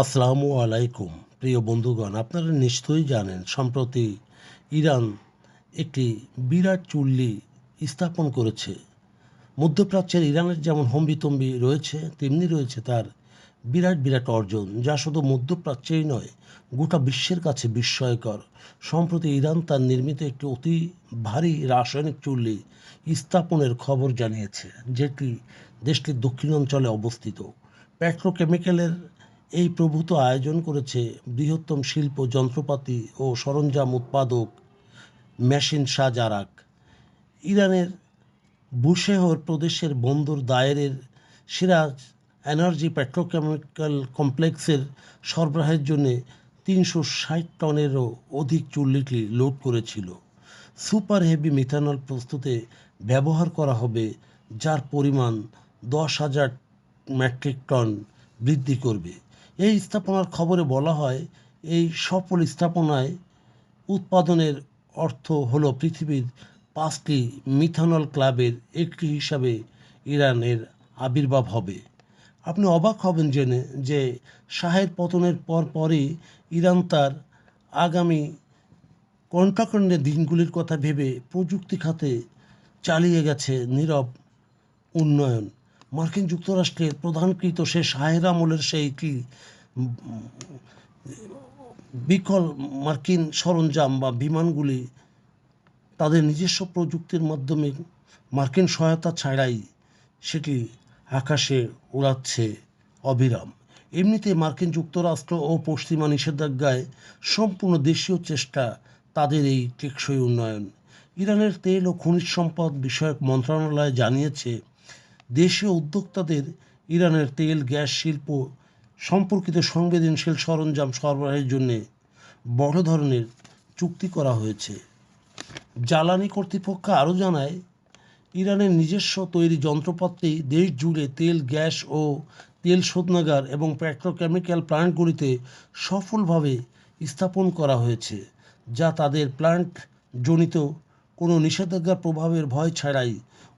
আসসালামু আলাইকুম, প্রিয় বন্ধুগণ, আপনারা নিশ্চয়ই জানেন, সম্প্রতি ইরান একটি বিরাট চুল্লি স্থাপন করেছে। মধ্যপ্রাচ্যের ইরানের যেমন হম্বিতম্বি রয়েছে, তেমনি রয়েছে তার বিরাট বিরাট অর্জন, যা শুধু মধ্যপ্রাচ্যেই নয়, গোটা বিশ্বের কাছে বিস্ময়কর। সম্প্রতি ইরান তার নির্মিত একটি অতি ভারী রাসায়নিক চুল্লি স্থাপনের খবর জানিয়েছে, যেটি দেশটির দক্ষিণাঞ্চলে অবস্থিত। পেট্রোকেমিক্যালের এই প্রভূত আয়োজন করেছে বৃহত্তম শিল্প, যন্ত্রপাতি ও সরঞ্জাম উৎপাদক মেশিন শাহজারাক। ইরানের বুশেহর প্রদেশের বন্দর দায়েরের সিরাজ এনার্জি পেট্রোকেমিক্যাল কমপ্লেক্সের সরবরাহের জন্য তিনশো ষাট টনেরও অধিক চুল্লিটি লোড করেছিল। সুপার হেভি মিথানল প্রস্তুতে ব্যবহার করা হবে, যার পরিমাণ দশ হাজার মেট্রিক টন বৃদ্ধি করবে। এই স্থাপনার খবরে বলা হয়, এই সফল স্থাপনায় উৎপাদনের অর্থ হলো পৃথিবীর পাঁচটি মিথানল ক্লাবের একটি হিসাবে ইরানের আবির্ভাব হবে। আপনি অবাক হবেন জেনে যে শাহের পতনের পর পরই ইরান তার আগামী কণ্ঠাকণ্ডের দিনগুলির কথা ভেবে প্রযুক্তি খাতে চালিয়ে গেছে নীরব উন্নয়ন। মার্কিন যুক্তরাষ্ট্রের প্রধানকৃত সে শাহের আমলের সেই কি, বিকল মার্কিন সরঞ্জাম বা বিমানগুলি তাদের নিজস্ব প্রযুক্তির মাধ্যমে মার্কিন সহায়তা ছাড়াই সেটি আকাশে উড়াচ্ছে অবিরাম। এমনিতে মার্কিন যুক্তরাষ্ট্র ও পশ্চিমা নিষেধাজ্ঞায় সম্পূর্ণ দেশীয় চেষ্টা তাদের এই টেকসই উন্নয়ন। ইরানের তেল ও খনিজ সম্পদ বিষয়ক মন্ত্রণালয় জানিয়েছে দেশীয় উদ্যোক্তাদের ইরানের তেল, গ্যাস, শিল্প, সম্পর্কিত সংবেদনশীল সরঞ্জাম সরবরাহের জন্য বড় ধরনের চুক্তি করা হয়েছে। জ্বালানি কর্তৃপক্ষ আরও জানায়, ইরানের নিজস্ব তৈরি যন্ত্রপাতি দেশ জুড়ে তেল, গ্যাস ও তেল শোধনাগার এবং পেট্রোকেমিক্যাল প্ল্যান্টগুলিতে সফলভাবে স্থাপন করা হয়েছে, যা তাদের প্ল্যান্ট জনিত কোনো নিষেধাজ্ঞার প্রভাবের ভয় ছাড়াই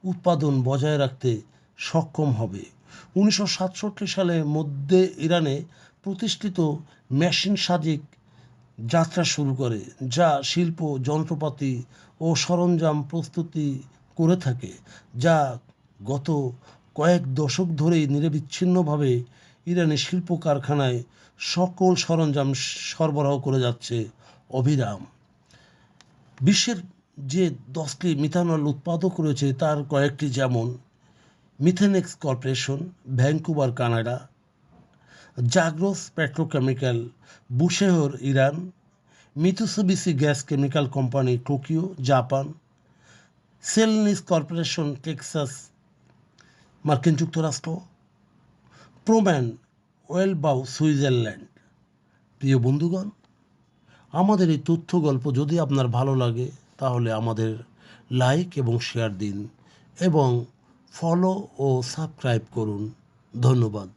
উৎপাদন বজায় রাখতে সক্ষম হবে। উনিশশো সালের মধ্যে ইরানে প্রতিষ্ঠিত মেশিন সাজিক যাত্রা শুরু করে, যা শিল্প, যন্ত্রপাতি ও সরঞ্জাম প্রস্তুতি করে থাকে, যা গত কয়েক দশক ধরেই নিরবিচ্ছিন্নভাবে ইরানের শিল্প কারখানায় সকল সরঞ্জাম সরবরাহ করে যাচ্ছে অবিরাম বিশ্বের যে দশটি মিথানল উৎপাদক রয়েছে, তার কয়েকটি যেমন Methanex corporation Vancouver Canada Zagros petrochemical Bushehr Iran Mitsubishi gas chemical company Tokyo Japan Celanese corporation Texas মার্কিন যুক্তরাষ্ট্র প্রোম্যান ওয়েলবাউ সুইজারল্যান্ড প্রিয় বন্ধুগণ, আমাদের এই তথ্য গল্প যদি আপনার ভালো লাগে, তাহলে আমাদের লাইক এবং শেয়ার দিন এবং ফলো ও সাবস্ক্রাইব করুন। ধন্যবাদ।